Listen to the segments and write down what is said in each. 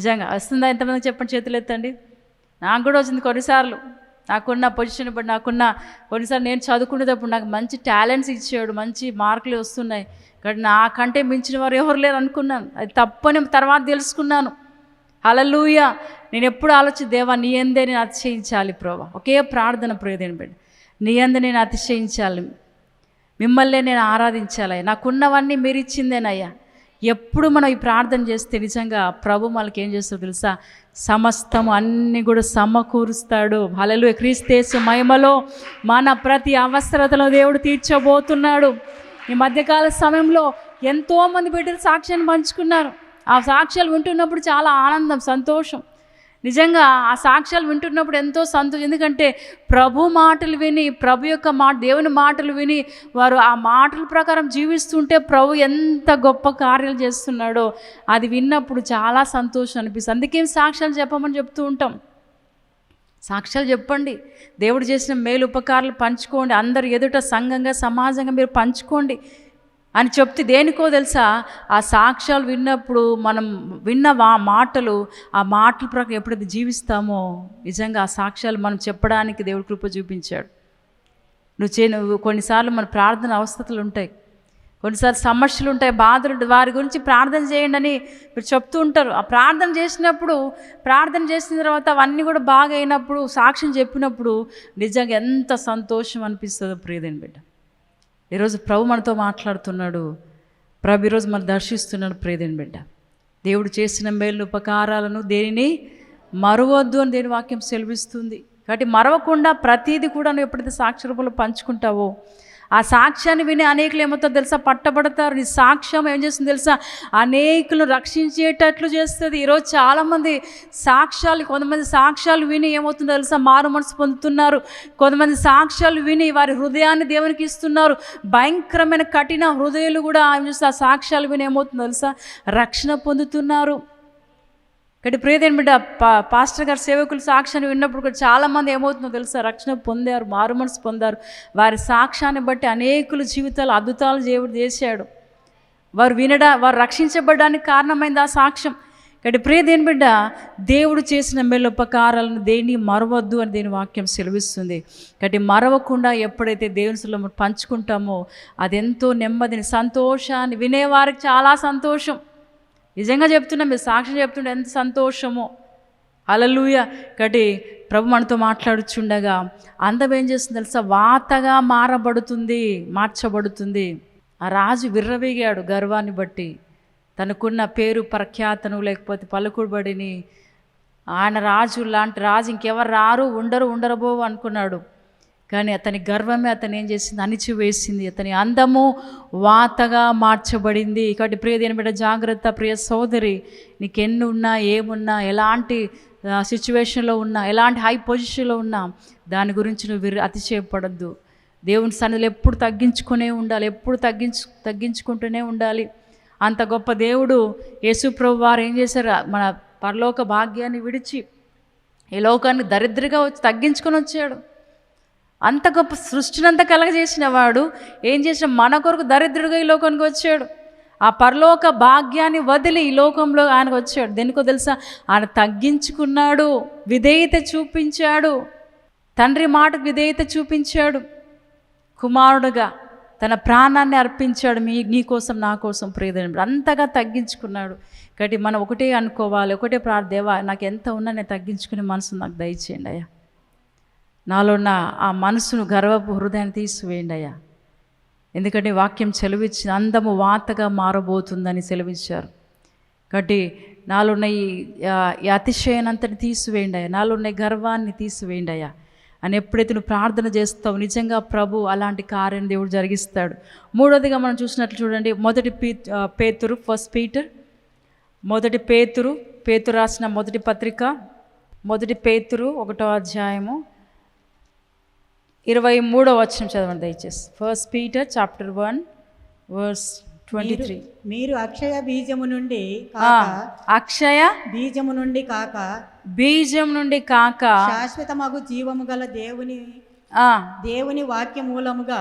నిజంగా వస్తుందా ఎంతమందికి చెప్పండి చేతులు ఎత్తండి? నాకు కూడా వచ్చింది కొన్నిసార్లు. నాకున్న పొజిషన్ బట్టి నాకున్న కొన్నిసార్లు నేను చదువుకునేటప్పుడు నాకు మంచి టాలెంట్స్ ఇచ్చాడు మంచి మార్కులు వస్తున్నాయి. కానీ నాకంటే మించిన వారు ఎవరు లేరు అనుకున్నాను. అది తప్పని తర్వాత తెలుసుకున్నాను. హలలుయ నేను ఎప్పుడు ఆలోచి దేవా నీ అందే నేను అతిశయించాలి ప్రభా. ఒకే ప్రార్థన ప్రియదేని బిడ్డ. నీ అందే నేను అతిశయించాలి. మిమ్మల్నే నేను ఆరాధించాలయ్యా నాకున్నవన్నీ మీరు ఇచ్చిందేనయ్యా. ఎప్పుడు మనం ఈ ప్రార్థన చేస్తే నిజంగా ప్రభు మనకి ఏం చేస్తాడో తెలుసా? సమస్తం అన్నీ కూడా సమకూరుస్తాడు. హలలు క్రీస్తేసు మహిమలో మన ప్రతి అవసరతలో దేవుడు తీర్చబోతున్నాడు. ఈ మధ్యకాల సమయంలో ఎంతోమంది బిడ్డలు సాక్ష్యాన్ని పంచుకున్నారు. ఆ సాక్ష్యాలు వింటున్నప్పుడు చాలా ఆనందం సంతోషం. నిజంగా ఆ సాక్ష్యాలు వింటున్నప్పుడు ఎంతో సంతోషం. ఎందుకంటే ప్రభు మాటలు విని ప్రభు యొక్క మాట దేవుని మాటలు విని వారు ఆ మాటల ప్రకారం జీవిస్తుంటే ప్రభు ఎంత గొప్ప కార్యాలు చేస్తున్నాడో అది విన్నప్పుడు చాలా సంతోషం అనిపిస్తుంది. అందుకేం సాక్ష్యాలు చెప్పమని చెప్తూ ఉంటాం. సాక్ష్యాలు చెప్పండి. దేవుడు చేసిన మేలు ఉపకారాలు పంచుకోండి. అందరు ఎదుట సంఘంగా సమాజంగా మీరు పంచుకోండి. అని చెప్తే దేనికో తెలుసా? ఆ సాక్ష్యాలు విన్నప్పుడు మనం విన్న వా మాటలు ఆ మాటల ప్రకారం ఎప్పుడైతే జీవిస్తామో నిజంగా ఆ సాక్ష్యాలు మనం చెప్పడానికి దేవుడు కృప చూపించాడు. నువ్వు చే నువ్వు కొన్నిసార్లు మన ప్రార్థన అవస్థలు ఉంటాయి. కొన్నిసార్లు సమస్యలు ఉంటాయి బాధలు ఉంటాయి. వారి గురించి ప్రార్థన చేయండి అని మీరు చెప్తూ ఉంటారు. ఆ ప్రార్థన చేసినప్పుడు ప్రార్థన చేసిన తర్వాత అవన్నీ కూడా బాగా అయినప్పుడు సాక్ష్యం చెప్పినప్పుడు నిజంగా ఎంత సంతోషం అనిపిస్తుందో ప్రియదని బిడ్డ. ఈరోజు ప్రభు మనతో మాట్లాడుతున్నాడు. ప్రభు ఈరోజు మనం దర్శిస్తున్నాడు ప్రియదని బిడ్డ. దేవుడు చేసిన మేలు ఉపకారాలను దేనిని మరవద్దు అని దేని వాక్యం సెలవిస్తుంది. కాబట్టి మరవకుండా ప్రతీది కూడా నువ్వు ఎప్పుడైతే సాక్షి రూపంలో పంచుకుంటావో ఆ సాక్ష్యాన్ని విని అనేకులు ఏమవుతుందో తెలుసా? పట్టబడతారు. నీ సాక్ష్యం ఏం చేస్తుంది తెలుసా? అనేకులు రక్షించేటట్లు చేస్తుంది. ఈరోజు చాలామంది సాక్ష్యాలు కొంతమంది సాక్ష్యాలు విని ఏమవుతుందో తెలుసా? మారు మనసు పొందుతున్నారు. కొంతమంది సాక్ష్యాలు విని వారి హృదయాన్ని దేవునికి ఇస్తున్నారు. భయంకరమైన కఠిన హృదయాలు కూడా ఏం చేస్తారు ఆ సాక్ష్యాలు విని ఏమవుతుందో తెలుసా? రక్షణ పొందుతున్నారు. ఇక్కడ ప్రియదేని బిడ్డ పా పాస్టర్ గారు సేవకులు సాక్ష్యాన్ని విన్నప్పుడు కూడా చాలామంది ఏమవుతుందో తెలుసా? రక్షణ పొందారు మారు మనసు పొందారు. వారి సాక్ష్యాన్ని బట్టి అనేకుల జీవితాలు అద్భుతాలు దేవుడు చేశాడు. వారు వినడా వారు రక్షించబడడానికి కారణమైంది ఆ సాక్ష్యం. ఇక్కడ ప్రియదేని బిడ్డ దేవుడు చేసిన మెల్లొపకారాలను దేన్ని మరవద్దు అని దేని వాక్యం సెలవిస్తుంది. కాబట్టి మరవకుండా ఎప్పుడైతే దేవుని పంచుకుంటామో అదెంతో నెమ్మదిని సంతోషాన్ని వినేవారికి చాలా సంతోషం. నిజంగా చెప్తున్నా మీరు సాక్ష్యం చెప్తుంటే ఎంత సంతోషమో. అలలుయ కటి ప్రభు మనతో మాట్లాడుచుండగా అందం ఏం చేస్తుంది తెలుసా? వాతగా మారబడుతుంది మార్చబడుతుంది. ఆ రాజు విర్రవీగాడు గర్వాన్ని బట్టి. తనకున్న పేరు ప్రఖ్యాతను లేకపోతే పలుకుబడిని. ఆయన రాజు లాంటి రాజు ఇంకెవరు రారు ఉండరు ఉండరబో అనుకున్నాడు. కానీ అతని గర్వమే అతను ఏం చేసింది? అణిచివేసింది. అతని అందము వాతగా మార్చబడింది. కాబట్టి ప్రియ దేని బిడ్డ జాగ్రత్త ప్రియ సోదరి నీకెన్నున్నా ఉన్నా ఏమున్నా ఎలాంటి సిచ్యువేషన్లో ఉన్నా ఎలాంటి హై పొజిషన్లో ఉన్నా దాని గురించి నువ్వు విర్ర అతిశయపడద్దు. దేవుని సన్నిధిలో ఎప్పుడు తగ్గించుకునే ఉండాలి ఎప్పుడు తగ్గించు తగ్గించుకుంటూనే ఉండాలి. అంత గొప్ప దేవుడు యేసుప్రభు వారు ఏం చేశారు? మన పరలోక భాగ్యాన్ని విడిచి ఈ లోకాన్ని దరిద్రగా వచ్చి తగ్గించుకొని వచ్చాడు. అంత గొప్ప సృష్టినంతా కలగజేసిన వాడు ఏం చేసిన? మన కొరకు దరిద్రుడిగా ఈ లోకానికి వచ్చాడు. ఆ పరలోక భాగ్యాన్ని వదిలి ఈ లోకంలో ఆయనకు వచ్చాడు. దేనికో తెలుసా? ఆయన తగ్గించుకున్నాడు విధేయత చూపించాడు. తండ్రి మాటకు విధేయత చూపించాడు. కుమారుడుగా తన ప్రాణాన్ని అర్పించాడు. మీ నీ కోసం నా కోసం ప్రియదని అంతగా తగ్గించుకున్నాడు. కాబట్టి మనం ఒకటే అనుకోవాలి ఒకటే ప్రార్థేవా నాకు ఎంత ఉన్నా నేను తగ్గించుకునే మనసు నాకు దయచేయండి అయ్యా. నాలో ఉన్న ఆ మనసును గర్వపు హృదయాన్ని తీసివేయండి అయ్యా. ఎందుకంటే వాక్యం సెలవిచ్చి అందము వాతగా మారబోతుందని సెలవిచ్చారు. కాబట్టి నాలో ఉన్న ఈ అతిశయనంతటి తీసివేయండి అయ్యా. నాలో ఉన్న గర్వాన్ని తీసివేయండి అయ్యా. అని ఎప్పుడైతే నువ్వు ప్రార్థన చేస్తావు నిజంగా ప్రభు అలాంటి కార్యం దేవుడు జరిగిస్తాడు. మూడోదిగా మనం చూసినట్లు చూడండి మొదటి పీ పేతురు ఫస్ట్ పీటర్ మొదటి పేతురు పేతురు రాసిన మొదటి పత్రిక మొదటి పేతురు ఒకటో అధ్యాయము ఇరవై మూడో వచ్చిన చదవండి దయచేసి. First Peter chapter one verse twenty three మీరు అక్షయ బీజము నుండి అక్షయ బీజము నుండి కాక బీజం నుండి కాక శాశ్వతమగు జీవము గల దేవుని ఆ, దేవుని వాక్య మూలముగా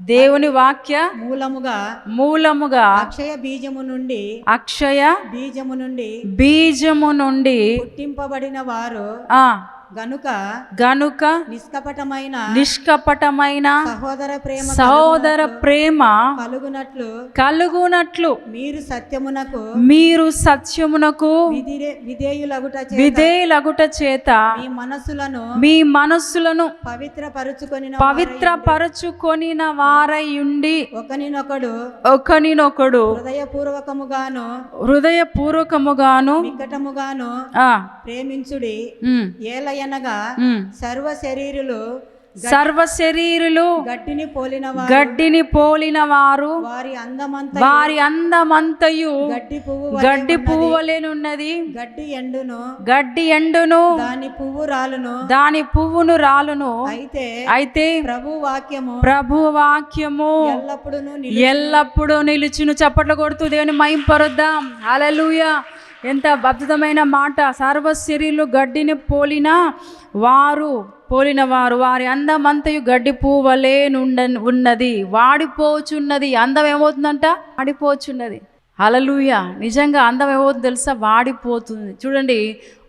దేవుని వాక్య మూలముగా మూలముగా అక్షయ బీజము నుండి అక్షయ బీజము నుండి బీజము నుండి పుట్టింపబడిన వారు ఆ గనుక గనుక నిష్కపటమైన నిష్కపటమైన సహోదర ప్రేమ సహోదర ప్రేమ కలుగునట్లు కలుగునట్లు మీరు సత్యమునకు మీరు సత్యమునకు విధేయులగుట విధేయులగుట చేత మీ మనస్సులను మీ మనస్సులను పవిత్రపరుచుకొని పవిత్రపరచుకొనిన వారయుండి ఒకనినొకడు ఒకనినొకడు హృదయపూర్వకముగాను హృదయపూర్వకముగాను నికటముగాను ఆ ప్రేమించుడి ఉమ్, ఏలయనగా ఉమ్. సర్వ శరీరులు సర్వ శరీరులు గట్టిని పోలిన గడ్డిని పోలిన వారు వారి అందమంత వారి అందమంతయు గడ్డి పువ్వు గడ్డి పువ్వులేనున్నది గడ్డి ఎండును గడ్డి ఎండును దాని పువ్వు రాలును. దాని పువ్వును రాలును. అయితే అయితే ప్రభు వాక్యము ప్రభు వాక్యము ఎల్లప్పుడూ ఎల్లప్పుడూ నిలుచును. చప్పట్లు కొడుతూ దేవుని మైంపరుద్దాం హల్లెలూయా. ఎంత అద్భుతమైన మాట. సర్వ శరీరులు గడ్డిని పోలిన వారు పోలిన వారు వారి అందమంతయు గడ్డి పువ్వలే నుండ ఉన్నది వాడిపోచున్నది. అందం ఏమవుతుందంట? వాడిపోచున్నది. అలలుయ నిజంగా అందం ఏమవుతుంది తెలుసా? వాడిపోతుంది. చూడండి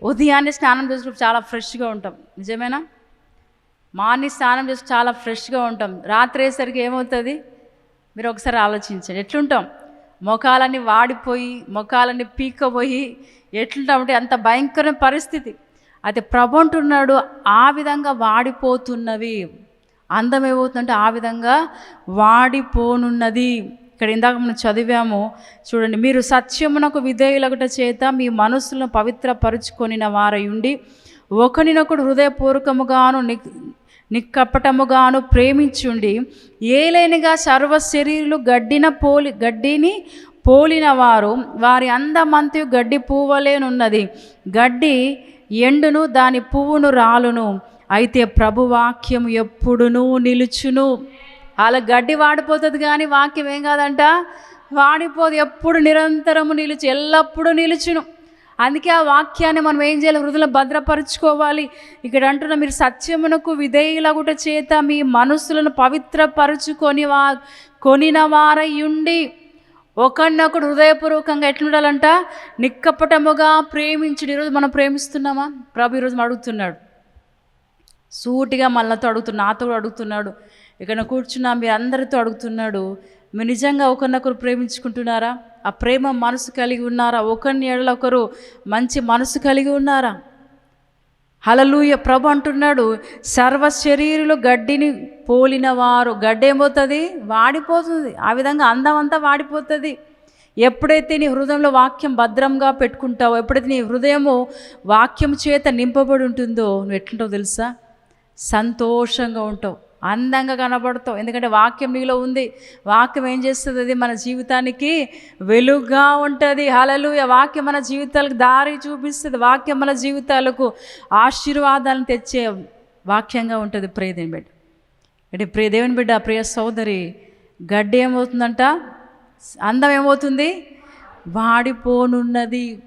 ఉదయాన్నే స్నానం చేసినప్పుడు చాలా ఫ్రెష్గా ఉంటాం. నిజమేనా? మార్నింగ్ స్నానం చేసి చాలా ఫ్రెష్గా ఉంటాం. రాత్రి అయ్యేసరికి ఏమవుతుంది? మీరు ఒకసారి ఆలోచించండి. ఎట్లుంటాం? ముఖాలన్నీ వాడిపోయి ముఖాలన్నీ పీక్కపోయి ఎట్లుంటామంటే అంత భయంకరమైన పరిస్థితి. అయితే ప్రభు అంటున్నాడు ఆ విధంగా వాడిపోతున్నవి. అందం ఏమవుతుందంటే ఆ విధంగా వాడిపోనున్నది. ఇక్కడ ఇందాక మనం చదివాము చూడండి మీరు సత్యమునకు విధేయులగట చేత మీ మనస్సులను పవిత్రపరుచుకొనిన ఉండి ఒకరినొకడు హృదయపూర్వకముగాను ని నిక్కపటముగాను ప్రేమించుండి ఏలైనగా సర్వ శరీరులు గడ్డిన పోలి గడ్డిని పోలినవారు వారి అందమంతయు గడ్డి పువ్వలేనున్నది. గడ్డి ఎండును దాని పువ్వును రాలును. అయితే ప్రభువాక్యం ఎప్పుడునూ నిలుచును. అలా గడ్డి వాడిపోతుంది కానీ వాక్యం ఏం కాదంట? వాడిపోదు. ఎప్పుడు నిరంతరము నిలుచు ఎల్లప్పుడూ నిలుచును. అందుకే ఆ వాక్యాన్ని మనం ఏం చేయాలి? హృదయలో భద్రపరుచుకోవాలి. ఇక్కడ అంటున్న మీరు సత్యమునకు విధేయులగుట చేత మీ మనస్సులను పవిత్రపరుచుకొని వా కొనిన వారయుండి ఒకరినొకడు హృదయపూర్వకంగా ఎట్లుండాలంట? నిక్కపటముగా ప్రేమించుడు. ఈరోజు మనం ప్రేమిస్తున్నామా? ప్రభు ఈరోజు అడుగుతున్నాడు. సూటిగా మనతో అడుగుతున్నాడు నాతో అడుగుతున్నాడు. ఇక్కడ కూర్చున్నా మీరు అందరితో అడుగుతున్నాడు. మీరు నిజంగా ఒకరినొకరు ప్రేమించుకుంటున్నారా? ఆ ప్రేమ మనసు కలిగి ఉన్నారా? ఒకరిని ఏళ్ళ ఒకరు మంచి మనసు కలిగి ఉన్నారా? హలలుయ ప్రభు అంటున్నాడు సర్వ శరీరులు గడ్డిని పోలిన వారు. గడ్డి ఏమవుతుంది వాడిపోతుంది. ఆ విధంగా అందం అంతా వాడిపోతుంది. ఎప్పుడైతే నీ హృదయంలో వాక్యం భద్రంగా పెట్టుకుంటావో ఎప్పుడైతే నీ హృదయము వాక్యం చేత నింపబడి ఉంటుందో నువ్వు ఎట్లుంటావు తెలుసా? సంతోషంగా ఉంటావు. అందంగా కనబడతావు. ఎందుకంటే వాక్యం నీలో ఉంది. వాక్యం ఏం చేస్తుంది? అది మన జీవితానికి వెలుగుగా ఉంటుంది. హలలు వాక్యం మన జీవితాలకు దారి చూపిస్తుంది. వాక్యం మన జీవితాలకు ఆశీర్వాదాలను తెచ్చే వాక్యంగా ఉంటుంది. ప్రియదేవిని బిడ్డ. అంటే ప్రియ దేవుని బిడ్డ ప్రియ సోదరి గడ్డి ఏమవుతుందంట? అందం ఏమవుతుంది? వాడిపోనున్నది.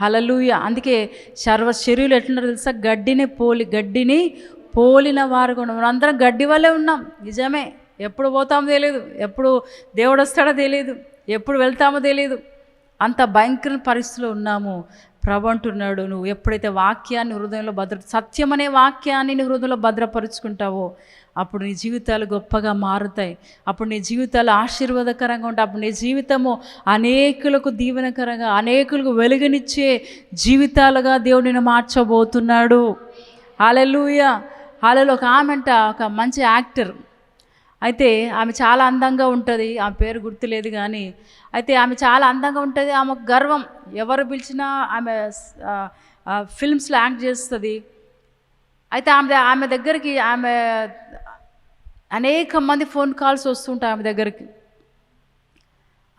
హలలుయ అందుకే సర్వ శరీరులు ఎట్లున్నారో తెలుసా? గడ్డిని పోలి గడ్డిని పోలిన వారు కూడా మనం అందరం గడ్డి వల్లే ఉన్నాం. నిజమే. ఎప్పుడు పోతామో తెలియదు ఎప్పుడు దేవుడు వస్తాడో తెలియదు ఎప్పుడు వెళ్తామో తెలియదు అంత భయంకర పరిస్థితిలో ఉన్నాము. ప్రభు అంటున్నాడు నువ్వు ఎప్పుడైతే వాక్యాన్ని హృదయంలో భద్ర సత్యం అనే వాక్యాన్ని నీ హృదయంలో భద్రపరుచుకుంటావో అప్పుడు నీ జీవితాలు గొప్పగా మారుతాయి. అప్పుడు నీ జీవితాలు ఆశీర్వాదకరంగా ఉంటాయి. అప్పుడు నీ జీవితము అనేకులకు దీవెనకరంగా అనేకులకు వెలుగునిచ్చే జీవితాలుగా దేవుడిని మార్చబోతున్నాడు. అలెలుయ వాళ్ళలో ఒక ఆమె అంట ఒక మంచి యాక్టర్. అయితే ఆమె చాలా అందంగా ఉంటుంది ఆమె పేరు గుర్తులేదు కానీ అయితే ఆమె చాలా అందంగా ఉంటుంది ఆమె గర్వం. ఎవరు పిలిచినా ఆమె ఫిల్మ్స్లో యాక్ట్ చేస్తుంది. అయితే ఆమె ఆమె దగ్గరికి ఆమె అనేక మంది ఫోన్ కాల్స్ వస్తుంటాయి ఆమె దగ్గరికి.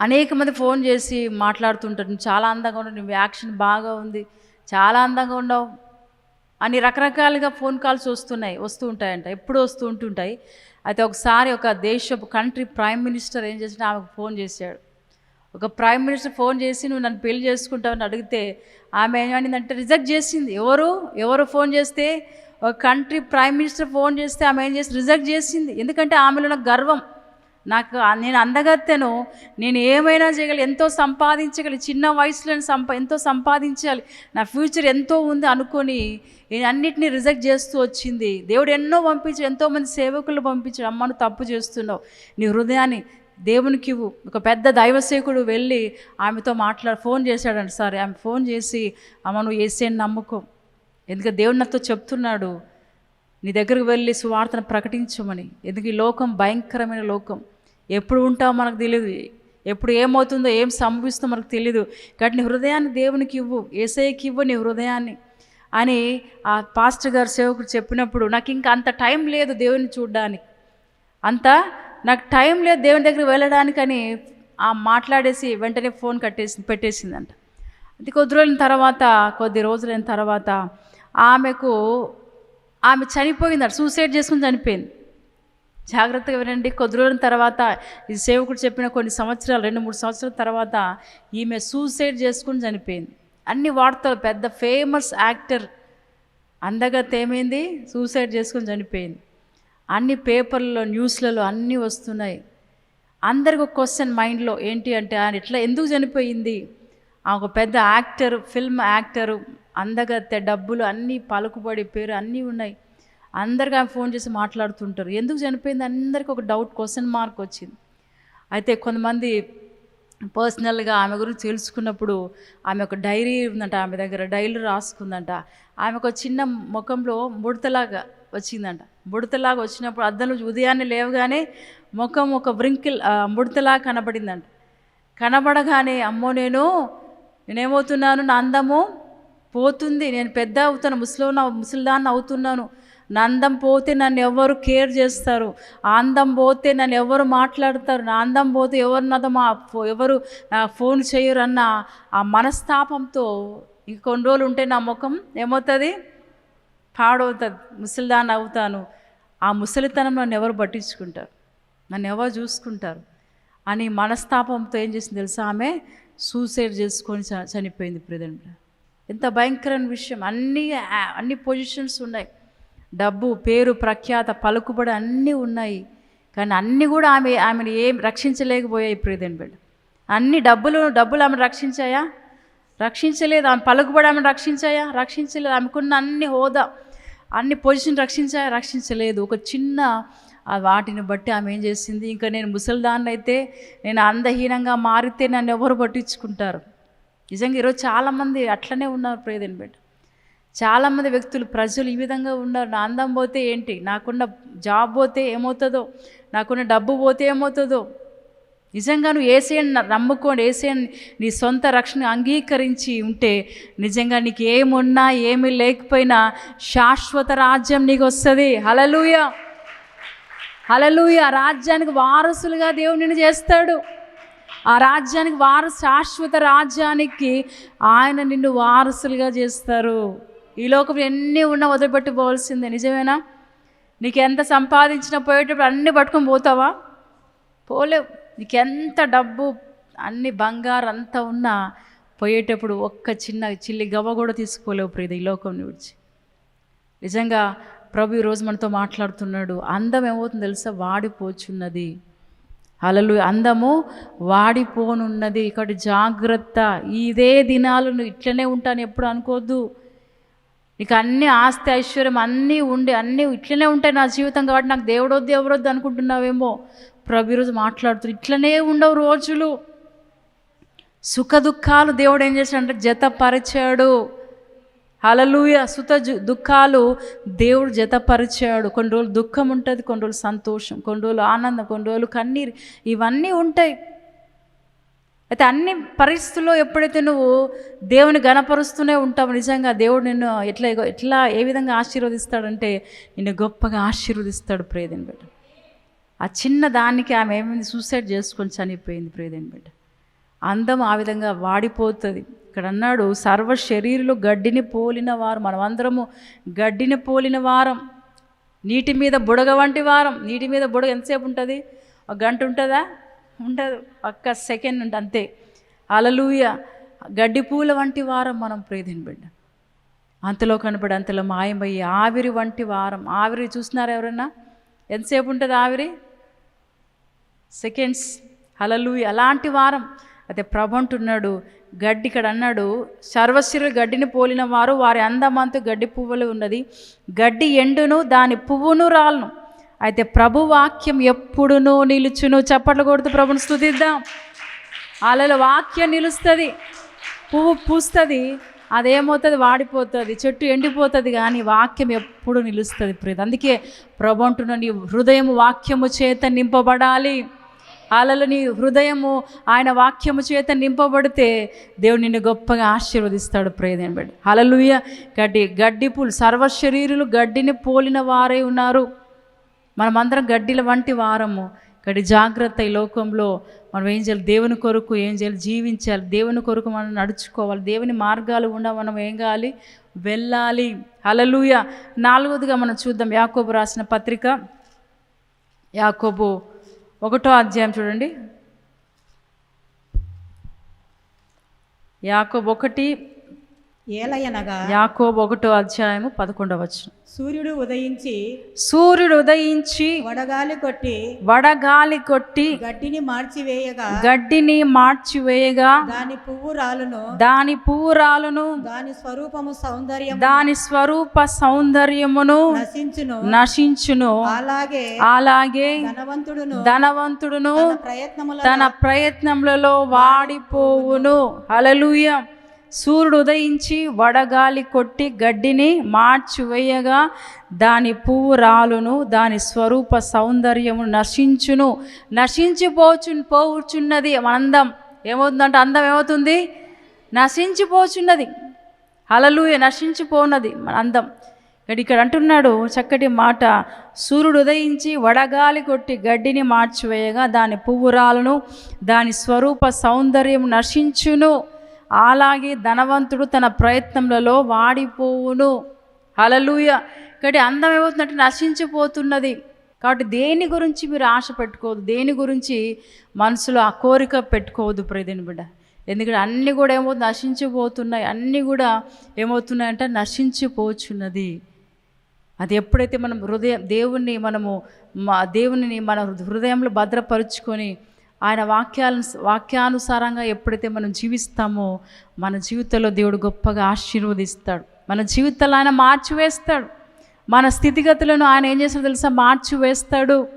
అనేక మంది ఫోన్ చేసి మాట్లాడుతుంటారు. నువ్వు చాలా అందంగా ఉన్నావు నువ్వు యాక్షన్ బాగా ఉంది చాలా అందంగా ఉన్నావు. అని రకరకాలుగా ఫోన్ కాల్స్ వస్తున్నాయి వస్తూ ఉంటాయంట ఎప్పుడు వస్తూ ఉంటుంటాయి. అయితే ఒకసారి ఒక దేశపు కంట్రీ ప్రైమ్ మినిస్టర్ ఏం చేసినా ఆమెకు ఫోన్ చేశాడు. ఒక ప్రైమ్ మినిస్టర్ ఫోన్ చేసి నువ్వు నన్ను పెళ్ళి చేసుకుంటావని అడిగితే ఆమె ఏమనిందంటే రిజెక్ట్ చేసింది ఎవరు ఎవరు ఫోన్ చేస్తే ఒక కంట్రీ ప్రైమ్ మినిస్టర్ ఫోన్ చేస్తే ఆమె ఏం చేసి రిజెక్ట్ చేసింది. ఎందుకంటే ఆమెలో ఉన్న గర్వం. నాకు నేను అందగత్తెను. నేను ఏమైనా చేయగలి ఎంతో సంపాదించగలి చిన్న వయసులో సంపా ఎంతో సంపాదించాలి. నా ఫ్యూచర్ ఎంతో ఉంది అనుకొని నేను అన్నిటినీ రిజెక్ట్ చేస్తూ వచ్చింది. దేవుడు ఎన్నో పంపించి ఎంతోమంది సేవకులు పంపించి అమ్మను తప్పు చేస్తున్నావు. నీ హృదయాన్ని దేవునికి ఇవ్వు. ఒక పెద్ద దైవసేకుడు వెళ్ళి ఆమెతో మాట్లాడి ఫోన్ చేశాడండి సార్. ఆమె ఫోన్ చేసి అమ్మ నువ్వు ఏసేని నమ్ముకో. ఎందుకంటే దేవుడు నాతో చెప్తున్నాడు. నీ దగ్గరకు వెళ్ళి సువార్తను ప్రకటించమని. ఎందుకు ఈ లోకం భయంకరమైన లోకం. ఎప్పుడు ఉంటామో మనకు తెలియదు ఎప్పుడు ఏమవుతుందో ఏం సంభవిస్తుందో మనకు తెలియదు కాబట్టి నీ హృదయాన్ని దేవునికి ఇవ్వు ఏసైకి ఇవ్వు నీ హృదయాన్ని అని ఆ పాస్టర్ గారు సేవకుడు చెప్పినప్పుడు నాకు ఇంకా అంత టైం లేదు దేవుని చూడడానికి. అంత నాకు టైం లేదు దేవుని దగ్గర వెళ్ళడానికని ఆ మాట్లాడేసి వెంటనే ఫోన్ కట్టేసి పెట్టేసిందంట. అది కొద్ది రోజుల తర్వాత కొద్ది రోజులైన తర్వాత ఆమెకు ఆమె చనిపోయిందంట సూసైడ్ చేసుకుని చనిపోయింది. జాగ్రత్తగా వినండి. కొద్ది రోజుల తర్వాత ఈ సేవకుడు చెప్పిన కొన్ని సంవత్సరాలు రెండు మూడు సంవత్సరాల తర్వాత ఈమె సూసైడ్ చేసుకుని చనిపోయింది. అన్ని వార్తలు పెద్ద ఫేమస్ యాక్టర్ అందగా తేమైంది సూసైడ్ చేసుకుని చనిపోయింది. అన్ని పేపర్లలో న్యూస్లలో అన్నీ వస్తున్నాయి. అందరికి ఒక క్వశ్చన్ మైండ్లో ఏంటి అంటే ఆయన ఇట్లా ఎందుకు చనిపోయింది? ఆ ఒక పెద్ద యాక్టర్ ఫిల్మ్ యాక్టరు అందగత్తె డబ్బులు అన్నీ పలుకుబడి పేరు అన్నీ ఉన్నాయి. అందరికీ ఆమె ఫోన్ చేసి మాట్లాడుతుంటారు. ఎందుకు చనిపోయింది? అందరికీ ఒక డౌట్ క్వశ్చన్ మార్క్ వచ్చింది. అయితే కొంతమంది పర్సనల్గా ఆమె గురించి తెలుసుకున్నప్పుడు ఆమె ఒక డైరీ ఉందంట ఆమె దగ్గర డైరీ రాసుకుందంట. ఆమె ఒక చిన్న ముఖంలో ముడతలాగా వచ్చిందంట. ముడతలాగా వచ్చినప్పుడు అద్దంలో ఉదయాన్నే లేవగానే ముఖం ఒక వ్రింకిల్ ముడతలా కనబడిందంట. కనబడగానే అమ్మో నేను నేనేమవుతున్నాను? నా అందము పోతుంది. నేను పెద్ద అవుతాను. ముసలో ముసలిదాన్ని అవుతున్నాను. నా అందం పోతే నన్ను ఎవరు కేర్ చేస్తారు? అందం పోతే నన్ను ఎవరు మాట్లాడతారు? నా అందం పోతే ఎవరు నాతో మా ఫో- ఎవరు ఫోన్ చేయరు అన్న ఆ మనస్తాపంతో ఇంక కొన్ని రోజులు ఉంటే నా ముఖం ఏమవుతుంది? పాడవుతుంది. ముసలిదాన్ని అవుతాను. ఆ ముసలితనం నన్ను ఎవరు పట్టించుకుంటారు? నన్ను ఎవరు చూసుకుంటారు? అని మనస్తాపంతో ఏం చేసింది తెలుసా? ఆమె సూసైడ్ చేసుకొని చ- చనిపోయింది ప్రజెంట్ ఎంత భయంకరమైన విషయం. అన్ని అన్ని పొజిషన్స్ ఉన్నాయి. డబ్బు పేరు ప్రఖ్యాత పలుకుబడి అన్నీ ఉన్నాయి. కానీ అన్నీ కూడా ఆమె ఆమెను ఏం రక్షించలేకపోయాయి ప్రియదని బిడ్డ. అన్ని డబ్బులు డబ్బులు ఆమెను రక్షించాయా? రక్షించలేదు. ఆమె పలుకుబడి ఆమెను రక్షించాయా? రక్షించలేదు. ఆమెకున్న అన్ని హోదా అన్ని పొజిషన్ రక్షించాయా? రక్షించలేదు. ఒక చిన్న వాటిని బట్టి ఆమె ఏం చేసింది? ఇంకా నేను ముసలిదాన్ని అయితే నేను అందహీనంగా మారితే నన్ను ఎవరు పట్టించుకుంటారు? నిజంగా ఈరోజు చాలామంది అట్లనే ఉన్నారు ప్రియదని బిడ్డ. చాలామంది వ్యక్తులు ప్రజలు ఈ విధంగా ఉన్నారు. నా అందం పోతే ఏంటి? నాకున్న జాబ్ పోతే ఏమవుతుందో? నాకున్న డబ్బు పోతే ఏమవుతుందో? నిజంగా నువ్వు ఏసేయని నమ్ముకోండి ఏసేయని నీ సొంత రక్షణ అంగీకరించి ఉంటే నిజంగా నీకు ఏమున్నా ఏమీ లేకపోయినా శాశ్వత రాజ్యం నీకు వస్తుంది హలలుయ హలలుయ రాజ్యానికి వారసులుగా దేవుడు నిన్ను చేస్తాడు. ఆ రాజ్యానికి వారసు శాశ్వత రాజ్యానికి ఆయన నిన్ను వారసులుగా చేస్తారు. ఈ లోకం ఎన్ని ఉన్నా వదిలిపెట్టి పోవాల్సిందే నిజమేనా? నీకు ఎంత సంపాదించినా పోయేటప్పుడు అన్నీ పట్టుకొని పోతావా? పోలేవు. నీకు ఎంత డబ్బు అన్ని బంగారు అంతా ఉన్నా పోయేటప్పుడు ఒక్క చిన్న చిల్లి గవ్వ కూడా తీసుకోలేవు ప్రీత ఈ లోకం విడిచి. నిజంగా ప్రభు ఈరోజు మనతో మాట్లాడుతున్నాడు. అందం ఏమవుతుందో తెలుసా? వాడిపోచున్నది. అలలు అందము వాడిపోనున్నది. ఇక్కడ జాగ్రత్త. ఇదే దినాలు నువ్వు ఇట్లనే ఉంటాను. ఎప్పుడు అనుకోవద్దు నీకు అన్ని ఆస్తి ఐశ్వర్యం అన్నీ ఉండి అన్నీ ఇట్లనే ఉంటాయి నా జీవితం కాబట్టి నాకు దేవుడొద్దు ఎవరొద్దు అనుకుంటున్నావేమో. ప్రభు ఈరోజు మాట్లాడుతూ ఇట్లనే ఉండవు రోజులు. సుఖ దుఃఖాలు దేవుడు ఏం చేశాడంటే జతపరిచాడు. హలలుయ సుత జు- దుఃఖాలు దేవుడు జతపరిచాడు. కొన్ని రోజులు దుఃఖం ఉంటుంది కొన్ని రోజులు సంతోషం కొన్ని రోజులు ఆనందం కొన్ని రోజులు కన్నీరు. ఇవన్నీ ఉంటాయి. అయితే అన్ని పరిస్థితుల్లో ఎప్పుడైతే నువ్వు దేవుని గణపరుస్తూనే ఉంటావు నిజంగా దేవుడు నిన్ను ఎట్లా ఎట్లా ఏ విధంగా ఆశీర్వదిస్తాడంటే నిన్ను గొప్పగా ఆశీర్వదిస్తాడు ప్రేదని బిడ్డ. ఆ చిన్న దానికి ఆమె ఏమైంది సూసైడ్ చేసుకొని చనిపోయింది ప్రేదని బిడ్డ. అందం ఆ విధంగా వాడిపోతుంది. ఇక్కడ అన్నాడు సర్వ శరీరులు గడ్డిని పోలిన వారు మనమందరము గడ్డిని పోలిన వారం. నీటి మీద బుడగ వంటి వారం. నీటి మీద బుడగ ఎంతసేపు ఉంటుంది? ఒక గంట ఉంటుందా? ఉండదు. ఒక్క సెకండ్ ఉండి అంతే. అలలుయ గడ్డి పూల వంటి వారం మనం ప్రేదిని బిడ్డ. అంతలో కనపడి అంతలో మాయమయ్యి ఆవిరి వంటి వారం. ఆవిరి చూసినారు ఎవరన్నా? ఎంతసేపు ఉంటుంది ఆవిరి? సెకండ్స్. అలలూయ అలాంటి వారం. అయితే ప్రభు అంటున్నాడు గడ్డి ఇక్కడ అన్నాడు సర్వశిరు గడ్డిని పోలిన వారు వారి అందమంతు గడ్డి పువ్వులు ఉన్నది. గడ్డి ఎండును దాని పువ్వును రాలను అయితే ప్రభు వాక్యం ఎప్పుడునూ నిలుచును. చప్పట్లు కొడుతూ ప్రభుని స్థుతిద్దాం అలలో వాక్యం నిలుస్తుంది. పువ్వు పూస్తుంది. అదేమవుతుంది? వాడిపోతుంది. చెట్టు ఎండిపోతుంది కానీ వాక్యం ఎప్పుడు నిలుస్తుంది ప్రీతి అందుకే ప్రభు అంటున్న నీ హృదయం వాక్యము చేత నింపబడాలి. అలలో నీ హృదయము ఆయన వాక్యము చేత నింపబడితే దేవుడు నిన్ను గొప్పగా ఆశీర్వదిస్తాడు ప్రేదని బట్టి అలలుయ గడ్డి గడ్డి పూలు సర్వశరీరులు గడ్డిని పోలిన వారే ఉన్నారు. మనమందరం గడ్డిల వంటి వారము. గడ్డి జాగ్రత్త ఈ లోకంలో. మనం ఏం చేయాలి? దేవుని కొరకు ఏం చేయాలి? జీవించాలి. దేవుని కొరకు మనం నడుచుకోవాలి. దేవుని మార్గాలు ఉండా మనం ఏం కావాలి? వెళ్ళాలి. అలలుయ నాలుగోదిగా మనం చూద్దాం యాకోబు రాసిన పత్రిక. యాకోబు ఒకటో అధ్యాయం చూడండి. యాకోబు ఒకటి ఏలయనగా యాకోబు ఒకటో అధ్యాయము పదకొండవ వచనం. సూర్యుడు ఉదయించి సూర్యుడు ఉదయించి వడగాలి కొట్టి వడగాలి కొట్టి గడ్డిని మార్చివేయగా. గడ్డిని మార్చివేయగా దాని పువ్వు రాలును. దాని పువ్వురాలను దాని స్వరూపము సౌందర్యం దాని స్వరూప సౌందర్యమును నశించును. నశించును. అలాగే అలాగే ధనవంతుడును. ధనవంతుడును తన ప్రయత్నముల తన ప్రయత్నములలో వాడిపోవును. హల్లెలూయ. సూర్యుడు ఉదయించి వడగాలి కొట్టి గడ్డిని మార్చివేయగా దాని పువ్వు రాలును దాని స్వరూప సౌందర్యము నశించును. నశించిపోచు పోచున్నది అందం ఏమవుతుందంటే అందం ఏమవుతుంది? నశించిపోచున్నది. అలలూయ నశించిపోన్నది మన అందం ఇక్కడ ఇక్కడ అంటున్నాడు చక్కటి మాట. సూర్యుడు ఉదయించి వడగాలి కొట్టి గడ్డిని మార్చివేయగా దాని పువ్వురాలను దాని స్వరూప సౌందర్యం నశించును. అలాగే ధనవంతుడు తన ప్రయత్నములలో వాడిపోవును. హలలుయ ఇక్కడ అందం ఏమవుతుందంటే నశించిపోతున్నది. కాబట్టి దేని గురించి మీరు ఆశ పెట్టుకోవద్దు. దేని గురించి మనసులో ఆ కోరిక పెట్టుకోవద్దు ప్రదేని బిడ్డ. ఎందుకంటే అన్నీ కూడా ఏమవుతుంది? నశించిపోతున్నాయి. అన్నీ కూడా ఏమవుతున్నాయంటే నశించిపోచున్నది. అది ఎప్పుడైతే మనం హృదయం దేవుణ్ణి మనము మా దేవుని మన హృదయంలో భద్రపరుచుకొని ఆయన వాక్యాలను వాక్యానుసారంగా ఎప్పుడైతే మనం జీవిస్తామో మన జీవితంలో దేవుడు గొప్పగా ఆశీర్వదిస్తాడు. మన జీవితాలు ఆయన మార్చివేస్తాడు. మన స్థితిగతులను ఆయన ఏం చేస్తాడో తెలుసా? మార్చివేస్తాడు.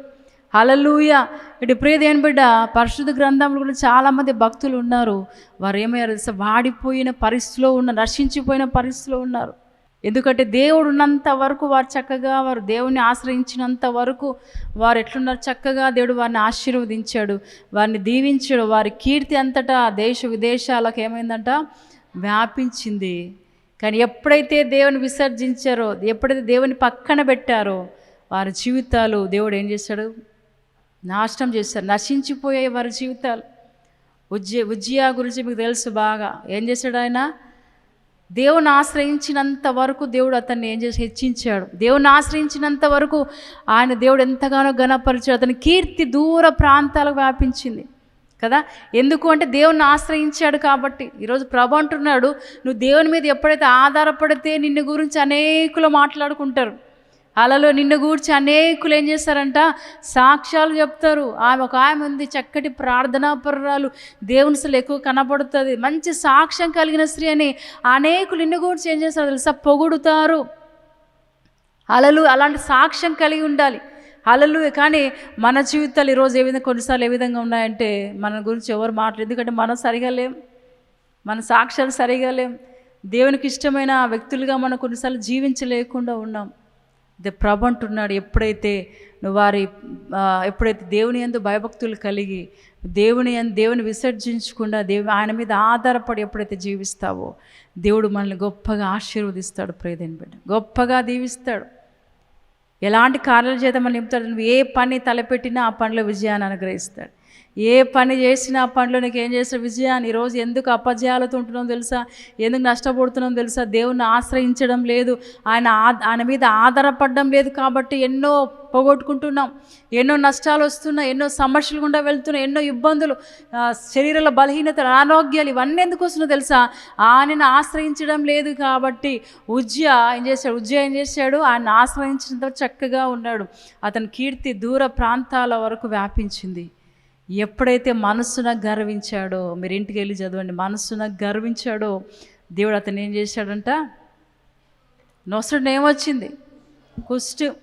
హలలుయ ఇటు ప్రియదేని బిడ్డ పరిశుద్ధ గ్రంథంలో కూడా చాలామంది భక్తులు ఉన్నారు. వారు ఏమయ్యారు తెలుసా? వాడిపోయిన పరిస్థితిలో ఉన్న నశించిపోయిన పరిస్థితిలో ఉన్నారు. ఎందుకంటే దేవుడు ఉన్నంత వరకు వారు చక్కగా వారు దేవుని ఆశ్రయించినంత వరకు వారు ఎట్లున్నారు? చక్కగా దేవుడు వారిని ఆశీర్వదించాడు వారిని దీవించాడు వారి కీర్తి అంతటా దేశ విదేశాలకు ఏమైందంట? వ్యాపించింది. కానీ ఎప్పుడైతే దేవుని విసర్జించారో ఎప్పుడైతే దేవుని పక్కన పెట్టారో వారి జీవితాలు దేవుడు ఏం చేశాడు? నాశనం చేశారు. నశించిపోయాయి వారి జీవితాలు. ఉజ్జ ఉజ్జియా గురించి మీకు తెలుసు బాగా. ఏం చేశాడు ఆయన? దేవుని ఆశ్రయించినంత వరకు దేవుడు అతన్ని ఏం చేసి హెచ్చించాడు? దేవుని ఆశ్రయించినంత వరకు ఆయన దేవుడు ఎంతగానో ఘనపరిచాడు. అతని కీర్తి దూర ప్రాంతాలకు వ్యాపించింది. కదా? ఎందుకు అంటే దేవుని ఆశ్రయించాడు కాబట్టి. ఈరోజు ప్రభు అంటున్నాడు నువ్వు దేవుని మీద ఎప్పుడైతే ఆధారపడితే నిన్ను గురించి అనేకులు మాట్లాడుకుంటారు. అలలో నిన్ను గూర్చి అనేకులు ఏం చేస్తారంట? సాక్ష్యాలు చెప్తారు. ఆమె ఒక ఆమె ఉంది. చక్కటి ప్రార్థనా పరురాలు. దేవుని అసలు ఎక్కువ కనబడుతుంది మంచి సాక్ష్యం కలిగిన స్త్రీ అని అనేకులు నిన్ను గూర్చి ఏం చేస్తారు తెలుసా? పొగుడుతారు. అలలు అలాంటి సాక్ష్యం కలిగి ఉండాలి. అలలు కానీ మన జీవితాలు ఈరోజు ఏ విధంగా కొన్నిసార్లు ఏ విధంగా ఉన్నాయంటే మన గురించి ఎవరు మాట్లాడు ఎందుకంటే మనం సరిగా లేం. మన సాక్ష్యాలు సరిగా లేం. దేవునికి ఇష్టమైన వ్యక్తులుగా మనం కొన్నిసార్లు జీవించలేకుండా ఉన్నాం. ప్రభు అంటున్నాడు ఎప్పుడైతే నువ్వు వారి ఎప్పుడైతే దేవుని ఎందు భయభక్తులు కలిగి దేవుని యందు దేవుని విసర్జించకుండా దేవు ఆయన మీద ఆధారపడి ఎప్పుడైతే జీవిస్తావో దేవుడు మనల్ని గొప్పగా ఆశీర్వదిస్తాడు ప్రేదని బిడ్డ. గొప్పగా దీవిస్తాడు. ఎలాంటి కార్యాల చేత మనం నింపుతాడు? నువ్వు ఏ పని తలపెట్టినా ఆ పనిలో విజయాన్ని అనుగ్రహిస్తాడు. ఏ పని చేసినా పనిలో నీకు ఏం చేస్తాడు విజయాన్ని ఈరోజు ఎందుకు అపజయాలతో ఉంటున్నాం తెలుసా? ఎందుకు నష్టపోతున్నాం తెలుసా? దేవుణ్ణి ఆశ్రయించడం లేదు. ఆయన ఆ- ఆయన మీద ఆధారపడడం లేదు కాబట్టి ఎన్నో పోగొట్టుకుంటున్నాం. ఎన్నో నష్టాలు వస్తున్నాయి. ఎన్నో సమస్యలు గుండా వెళ్తున్నాయి. ఎన్నో ఇబ్బందులు శరీరాల శరీరంలో బలహీనతలు అనారోగ్యాలు ఇవన్నీ ఎందుకు వస్తున్నాయో తెలుసా? ఆయనను ఆశ్రయించడం లేదు కాబట్టి ఉజ్జయ ఏం చేశాడు? ఉజ్జయ ఏం చేశాడు? ఆయన ఆశ్రయించినంత చక్కగా ఉన్నాడు. అతని కీర్తి దూర ప్రాంతాల వరకు వ్యాపించింది. ఎప్పుడైతే మనస్సున గర్వించాడో మీరు ఇంటికి వెళ్ళి చదవండి మనస్సున గర్వించాడో దేవుడు అతను ఏం చేశాడంట? నొసడు ఏమొచ్చింది కుష్టు.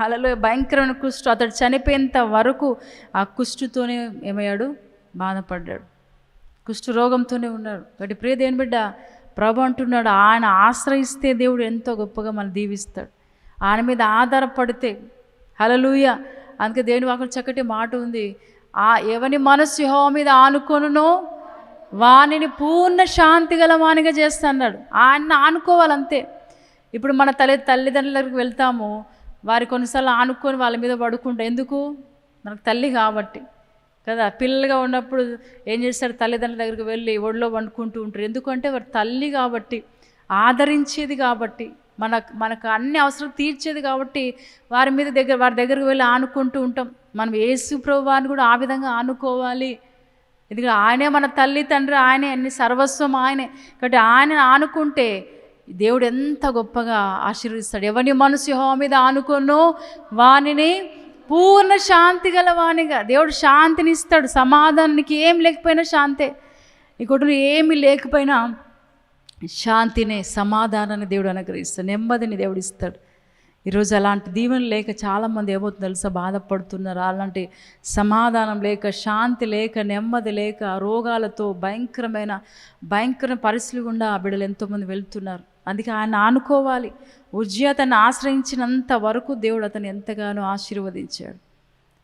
అలలో భయంకరమైన కుష్టు. అతడు చనిపోయేంత వరకు ఆ కుష్టుతోనే ఏమయ్యాడు? బాధపడ్డాడు. కుష్టు రోగంతోనే ఉన్నాడు. కాబట్టి ప్రియ దేని బిడ్డ ప్రభు అంటున్నాడు ఆయన ఆశ్రయిస్తే దేవుడు ఎంతో గొప్పగా మనం దీవిస్తాడు. ఆయన మీద ఆధారపడితే. హలలుయ అందుకే దేవుని వాకు చక్కటి మాట ఉంది. ఆ ఎవని మనస్సు యెహోవా మీద ఆనుకొనునో వానిని పూర్ణ శాంతి గల వానిగా చేస్తాడు ఆయన ఆనుకోవాలంతే. ఇప్పుడు మన తల్లి తల్లిదండ్రుల దగ్గరికి వెళ్తాము వారి కొన్నిసార్లు ఆనుకొని వాళ్ళ మీద పడుకుంటా ఎందుకు? మనకు తల్లి కాబట్టి. కదా పిల్లలుగా ఉన్నప్పుడు ఏం చేస్తారు? తల్లిదండ్రుల దగ్గరికి వెళ్ళి ఒడిలో వండుకుంటూ ఉంటారు. ఎందుకంటే వారి తల్లి కాబట్టి ఆదరించేది కాబట్టి. మన మనకు అన్ని అవసరం తీర్చేది కాబట్టి వారి మీద దగ్గర వారి దగ్గరికి వెళ్ళి ఆనుకుంటూ ఉంటాం. మనం యేసు ప్రభు వారిని కూడా ఆ విధంగా ఆనుకోవాలి. ఎందుకంటే ఆయనే మన తల్లి తండ్రి ఆయనే అన్ని సర్వస్వం ఆయనే. కాబట్టి ఆయన ఆనుకుంటే దేవుడు ఎంత గొప్పగా ఆశీర్వదిస్తాడు. ఎవరిని మనసు హోమ మీద ఆనుకోనో వానిని పూర్ణ శాంతి గల వానిగా దేవుడు శాంతిని ఇస్తాడు సమాధానానికి ఏం లేకపోయినా శాంతే. నీ కొడుకు ఏమీ లేకపోయినా శాంతిని సమాధానాన్ని దేవుడు అనుగ్రహిస్తాడు నెమ్మదిని దేవుడు ఇస్తాడు. ఈరోజు అలాంటి దీవెన లేక చాలామంది ఏమవుతుంది తెలుసా? బాధపడుతున్నారు. అలాంటి సమాధానం లేక శాంతి లేక నెమ్మది లేక రోగాలతో భయంకరమైన భయంకర పరిస్థితులు గుండా ఆ బిడ్డలు ఎంతోమంది వెళ్తున్నారు. అందుకే ఆయన ఆనుకోవాలి. ఉజ్జి అతన్ని ఆశ్రయించినంత వరకు దేవుడు అతను ఎంతగానో ఆశీర్వదించాడు.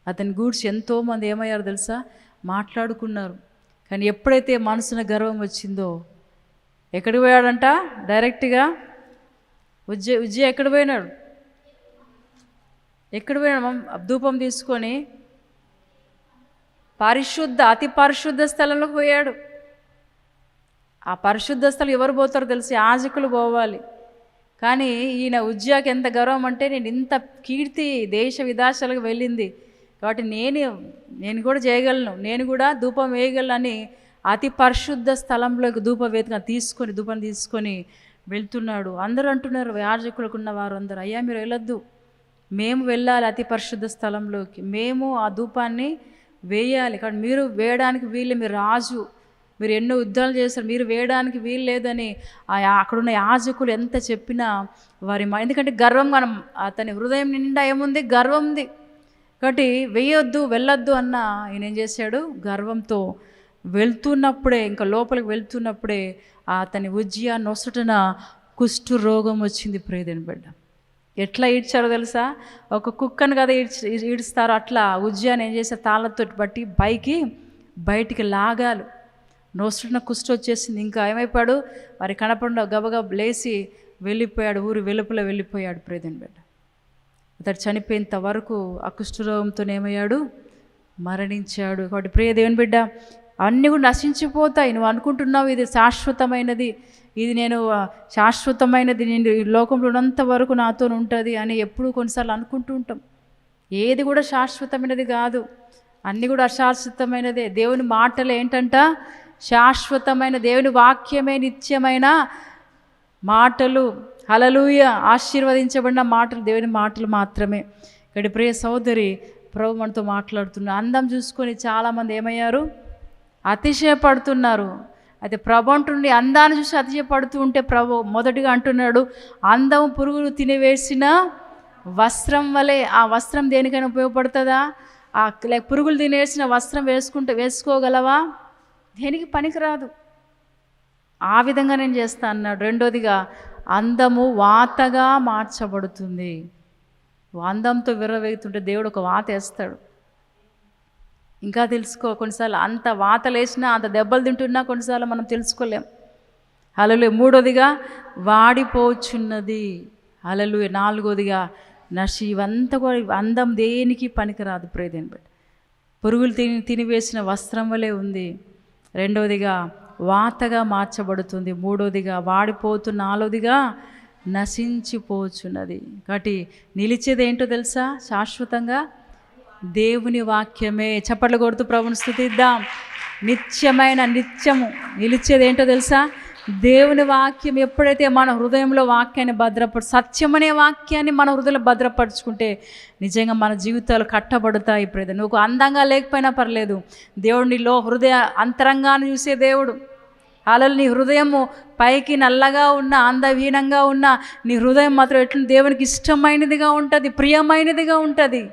అతని గూడ్చి ఎంతోమంది ఏమయ్యారు తెలుసా? మాట్లాడుకున్నారు. కానీ ఎప్పుడైతే మనసున గర్వం వచ్చిందో ఎక్కడికి పోయాడంట? డైరెక్ట్గా? ఉజ్జ ఉజ్జి ఎక్కడ పోయినాడు? ఎక్కడ పోయినాడు? ధూపం తీసుకొని పరిశుద్ధ అతి పరిశుద్ధ స్థలంలోకి పోయాడు. ఆ పరిశుద్ధ స్థలం ఎవరు పోతారో తెలిసి యాజకులు పోవాలి. కానీ ఈయన ఉజ్జాకి ఎంత గౌరవం అంటే నేను ఇంత కీర్తి దేశ విదేశాలకు వెళ్ళింది. కాబట్టి నేను నేను కూడా చేయగలను. నేను కూడా ధూపం వేయగలను అని అతి పరిశుద్ధ స్థలంలోకి ధూప తీసుకొని ధూపం తీసుకొని వెళ్తున్నాడు. అందరూ అంటున్నారు యాజకులకు ఉన్న వారు అందరూ అయ్యా మీరు వెళ్ళొద్దు. మేము వెళ్ళాలి అతి పరిశుద్ధ స్థలంలోకి. మేము ఆ ధూపాన్ని వేయాలి. కానీ మీరు వేయడానికి వీళ్ళు మీరు రాజు. మీరు ఎన్నో యుద్ధాలు చేస్తారు మీరు వేయడానికి వీలు లేదని ఆ యా- అక్కడున్న యాజకులు ఎంత చెప్పినా వారి మా ఎందుకంటే గర్వం మనం అతని హృదయం నిండా ఏముంది? గర్వం ఉంది. కాబట్టి వేయొద్దు వెళ్ళొద్దు అన్న ఈయన ఏం చేశాడు? గర్వంతో వెళ్తున్నప్పుడే ఇంకా లోపలికి వెళ్తున్నప్పుడే అతని ఉజ్జియా నొసటన కుష్టు రోగం వచ్చింది ప్రేదని బిడ్డ. ఎట్లా ఈడ్చారో తెలుసా? ఒక కుక్కను కదా ఈడ్చి ఈడుస్తారో అట్లా ఉజ్జయాన్ని ఏం చేశారు? తాళ్ళతో బట్టి పైకి బయటికి లాగాలు. నోస్తున్న కుష్టి వచ్చేసింది. ఇంకా ఏమైపోయాడు? మరి కనపడ గబగబ లేచి వెళ్ళిపోయాడు. ఊరు వెలుపల వెళ్ళిపోయాడు ప్రేదని బిడ్డ. అతడు చనిపోయేంత వరకు ఆ కుష్ఠరోగంతో ఏమయ్యాడు మరణించాడు. కాబట్టి ప్రియ దేవుని బిడ్డ అన్నీ కూడా నశించిపోతాయి. నువ్వు అనుకుంటున్నావు ఇది శాశ్వతమైనది. ఇది నేను శాశ్వతమైనది. నేను ఈ లోకంలో ఉన్నంత వరకు నాతో ఉంటుంది అని ఎప్పుడు కొన్నిసార్లు అనుకుంటూ ఉంటాం. ఏది కూడా శాశ్వతమైనది కాదు. అన్నీ కూడా అశాశ్వతమైనదే. దేవుని మాటలు ఏంటంట? శాశ్వతమైన దేవుని వాక్యమే నిత్యమైన మాటలు. హలలుయ ఆశీర్వదించబడిన మాటలు దేవుని మాటలు మాత్రమే. ఇక్కడ ప్రియ సోదరి ప్రభు మనతో మాట్లాడుతున్న అందం చూసుకొని చాలామంది ఏమయ్యారు? అతిశయపడుతున్నారు. అయితే ప్రభు అంటుండి అందాన్ని చూసి అతిశయపడుతూ ఉంటే ప్రభు మొదటిగా అంటున్నాడు అందం పురుగులు తినివేసిన వస్త్రం వలె ఆ వస్త్రం దేనికైనా ఉపయోగపడుతుందా? ఆ పురుగులు తినేసిన వస్త్రం వేసుకుంటే వేసుకోగలవా? దేనికి పనికిరాదు. ఆ విధంగా నేను చేస్తా అన్నాడు. రెండోదిగా అందము వాతగా మార్చబడుతుంది. అందంతో విర్రవేగుతుంటే దేవుడు ఒక వాత వేస్తాడు. ఇంకా తెలుసుకో కొన్నిసార్లు అంత వాతలు అంత దెబ్బలు తింటున్నా కొన్నిసార్లు మనం తెలుసుకోలేం. అలలు మూడోదిగా వాడిపోచున్నది. అలలు నాలుగోదిగా నషి ఇవంతా కూడా అందం దేనికి పనికిరాదు ప్రేదేని బట్టి పురుగులు తిని తినివేసిన వస్త్రం వలె ఉంది. రెండవదిగా వాతగా మార్చబడుతుంది. మూడోదిగా వాడిపోతు నాలుగోదిగా నశించిపోచున్నది. కాబట్టి నిలిచేది ఏంటో తెలుసా? శాశ్వతంగా దేవుని వాక్యమే. చప్పట్లు కొడుతూ ప్రభుని స్థుతిద్దాం. నిత్యమైన నిత్యము నిలిచేది ఏంటో తెలుసా? దేవుని వాక్యం ఎప్పుడైతే మన హృదయంలో వాక్యాన్ని భద్రపడు సత్యమనే వాక్యాన్ని మన హృదయంలో భద్రపరుచుకుంటే నిజంగా మన జీవితాలు కట్టబడతాయి ఇప్పుడు నువ్వు అందంగా లేకపోయినా పర్లేదు. దేవుడు నీలో హృదయ అంతరంగాన్ని చూసే దేవుడు. అలలు నీ హృదయము పైకి నల్లగా ఉన్న అందహీనంగా ఉన్న నీ హృదయం మాత్రం ఎట్లు దేవునికి ఇష్టమైనదిగా ఉంటుంది ప్రియమైనదిగా ఉంటుంది.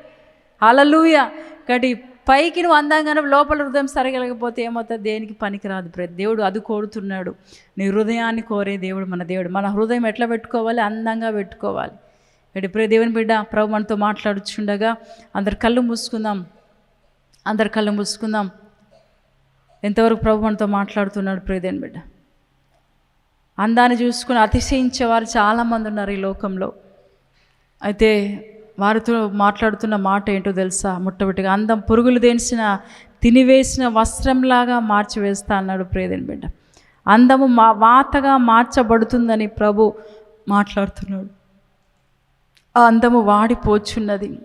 అలలుయ కాబట్టి పైకి నువ్వు అందంగానే లోపల హృదయం సరగలేకపోతే ఏమవుతుంది? దేనికి పనికిరాదు దేవుడు అది కోరుతున్నాడు. నీ హృదయాన్ని కోరే దేవుడు మన దేవుడు. మన హృదయం ఎట్లా పెట్టుకోవాలి? అందంగా పెట్టుకోవాలి. ఇక్కడ ప్రే దేవుని బిడ్డ ప్రభు మనతో మాట్లాడుచుండగా అందరు కళ్ళు మూసుకుందాం. అందరు కళ్ళు మూసుకుందాం. ఎంతవరకు ప్రభు మనతో మాట్లాడుతున్నాడు ప్రియదేని బిడ్డ? అందాన్ని చూసుకుని అతిశయించే వారు చాలామంది ఉన్నారు ఈ లోకంలో. అయితే వారితో మాట్లాడుతున్న మాట ఏంటో తెలుసా? ముట్టబెట్టుగా అందం పురుగులు దేనిసిన తినివేసిన వస్త్రంలాగా మార్చివేస్తా అన్నాడు ప్రేదని బిడ్డ. అందము మా వాతగా మార్చబడుతుందని ప్రభు మాట్లాడుతున్నాడు. ఆ అందము వాడిపోచున్నది.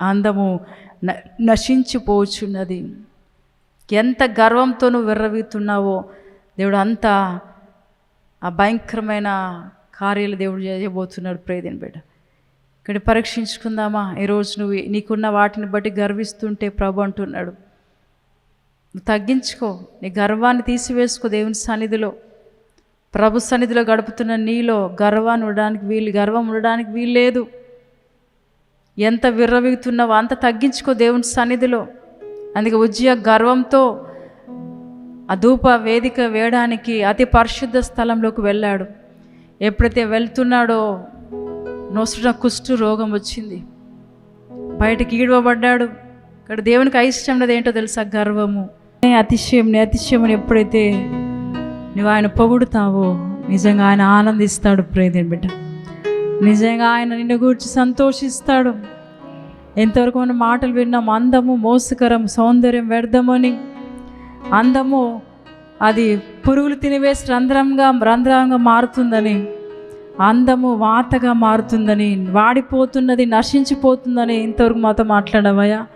అందము న నశించిపోచున్నది. ఎంత గర్వంతో నువ్వు విర్రవీతున్నావో దేవుడు అంత ఆ భయంకరమైన కార్యాలు దేవుడు చేయబోతున్నాడు ప్రేదిని బిడ్డ. ఇక్కడ పరీక్షించుకుందామా? ఈరోజు నువ్వు నీకున్న వాటిని బట్టి గర్విస్తుంటే ప్రభు అంటున్నాడు. తగ్గించుకో. నీ గర్వాన్ని తీసివేసుకో దేవుని సన్నిధిలో. ప్రభు సన్నిధిలో గడుపుతున్న నీలో గర్వాన్ని ఉండడానికి వీలు గర్వం ఉండడానికి వీలు లేదు. ఎంత విర్రవీగుతున్నావో అంత తగ్గించుకో దేవుని సన్నిధిలో. అందుకే ఉజ్జయ గర్వంతో ఆ ధూప వేదిక వేయడానికి అతి పరిశుద్ధ స్థలంలోకి వెళ్ళాడు. ఎప్పుడైతే వెళ్తున్నాడో నొసుట కుష్టు రోగం వచ్చింది. బయటకి ఈడవబడ్డాడు. ఇక్కడ దేవునికి అయిష్టం లేదు ఏంటో తెలుసా? గర్వము. అతిశయం అతిశయం ఎప్పుడైతే నువ్వు ఆయన పొగుడుతావో నిజంగా ఆయన ఆనందిస్తాడు. ప్రేదేని బిడ్డ. నిజంగా ఆయన నిన్ను గురించి సంతోషిస్తాడు. ఎంతవరకు మన మాటలు విన్నాం అందము మోసకరం సౌందర్యం వ్యర్థమని. అందము అది పురుగులు తినివేసి రంధ్రంగా రంధ్రంగా మారుతుందని. అందము వాతగా మారుతుందని వాడిపోతున్నది నశించిపోతుందని ఇంతవరకు మాతో మాట్లాడవయ్యా.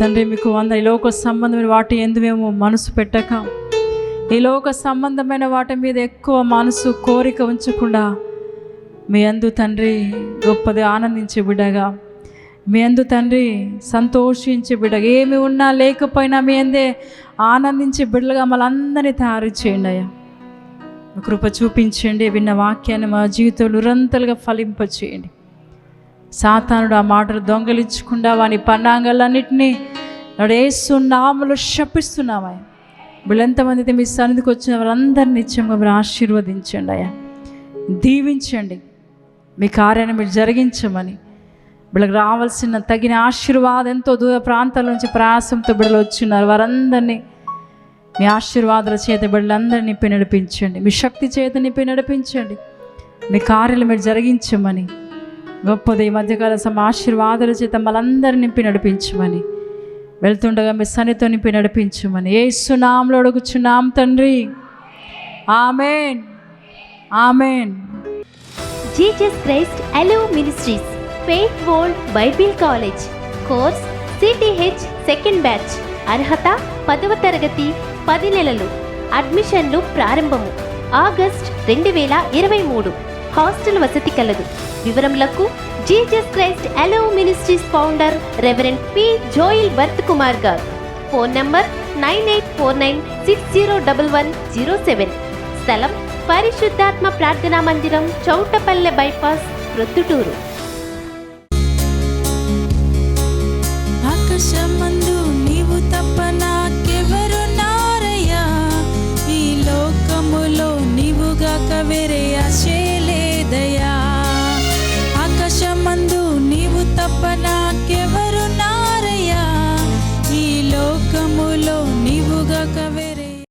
తండ్రి మీకు వంద ఈ లోక సంబంధమైన వాటి ఎందు మేము మనసు పెట్టక ఈ లోక సంబంధమైన వాటి మీద ఎక్కువ మనసు కోరిక ఉంచకుండా మీ అందు తండ్రి గొప్పది ఆనందించే బిడ్డగా మీ అందు తండ్రి సంతోషించే బిడ్డగా ఏమి ఉన్నా లేకపోయినా మీ అందే ఆనందించే బిడ్డలుగా మనందరినీ తయారు చేయండి అయ్యా. కృప చూపించండి విన్న వాక్యాన్ని మా జీవితంలో నిరంతరంగా ఫలింపచేయండి. సాతానుడు ఆ మాటలు దొంగలించకుండా వాని పన్నాంగాలన్నింటినీ నడేసు నామలు శపిస్తున్నామా వీళ్ళెంతమంది అయితే మీ సన్నిధికి వచ్చిన వారందరినీ నిత్యంగా మీరు ఆశీర్వదించండి అయ్యా. దీవించండి. మీ కార్యాన్ని మీరు జరిగించమని. వీళ్ళకి రావాల్సిన తగిన ఆశీర్వాదంతో దూర ప్రాంతాల నుంచి ప్రయాసంతో బిడలు వచ్చిన్నారు వారందరినీ మీ ఆశీర్వాదాల చేత బిడ్డలందరినీ నింపి నడిపించండి. మీ శక్తి చేత నింపి నడిపించండి. మీ కార్యలు మీరు జరిగించమని గొప్పది ఈ మధ్యకాల సమ ఆశీర్వాదాల చేత మనందరినీ నింపి నడిపించమని వెళ్తుండగా మీ సన్నితో నింపి నడిపించమని. ఏ సునాంలో అడుగుచున్నాం తండ్రి. ఆమెన్. ఆమెన్. జీజస్ క్రైస్ట్ అలో ministries faith world Bible college course C T H second batch. అర్హత పదవ తరగతి పది నెలలు. అడ్మిషన్లు ప్రారంభము. ఆగస్ట్ రెండు వేల ఇరవై మూడు. హాస్టల్ వసతి కలదు. వివరములకు జీజస్ క్రైస్ట్ అలో ministries founder reverend P Joel Bharat Kumar garu. Phone number nine eight four nine six zero double one zero seven. స్థలం పరిశుద్ధాత్మ ప్రార్థనా మందిరం చౌటపల్లె బైపాస్ ప్రొద్దుటూరు.